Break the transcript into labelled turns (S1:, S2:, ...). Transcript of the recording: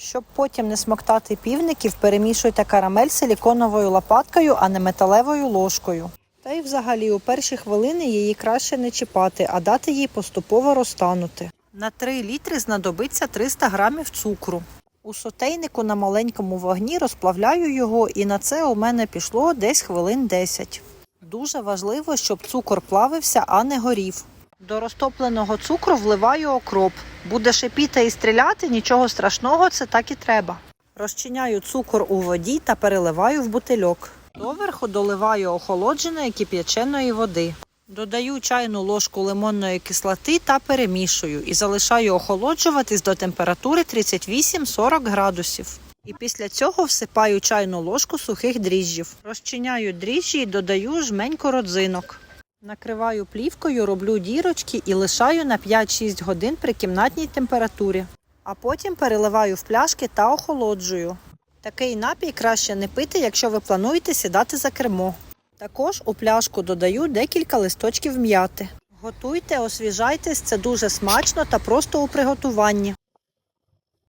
S1: Щоб потім не смоктати півників, перемішуйте карамель силіконовою лопаткою, а не металевою ложкою. Та й взагалі у перші хвилини її краще не чіпати, а дати їй поступово розтанути. На 3 літри знадобиться 300 грамів цукру. У сотейнику на маленькому вогні розплавляю його, і на це у мене пішло десь хвилин 10. Дуже важливо, щоб цукор плавився, а не горів. До розтопленого цукру вливаю окроп. Буде шипіти і стріляти, нічого страшного, це так і треба. Розчиняю цукор у воді та переливаю в бутильок. Доверху доливаю охолодженої кип'яченої води. Додаю чайну ложку лимонної кислоти та перемішую і залишаю охолоджуватись до температури 38-40 градусів. І після цього всипаю чайну ложку сухих дріжджів. Розчиняю дріжджі і додаю жменьку родзинок. Накриваю плівкою, роблю дірочки і лишаю на 5-6 годин при кімнатній температурі. А потім переливаю в пляшки та охолоджую. Такий напій краще не пити, якщо ви плануєте сідати за кермо. Також у пляшку додаю декілька листочків м'яти. Готуйте, освіжайтесь, це дуже смачно та просто у приготуванні.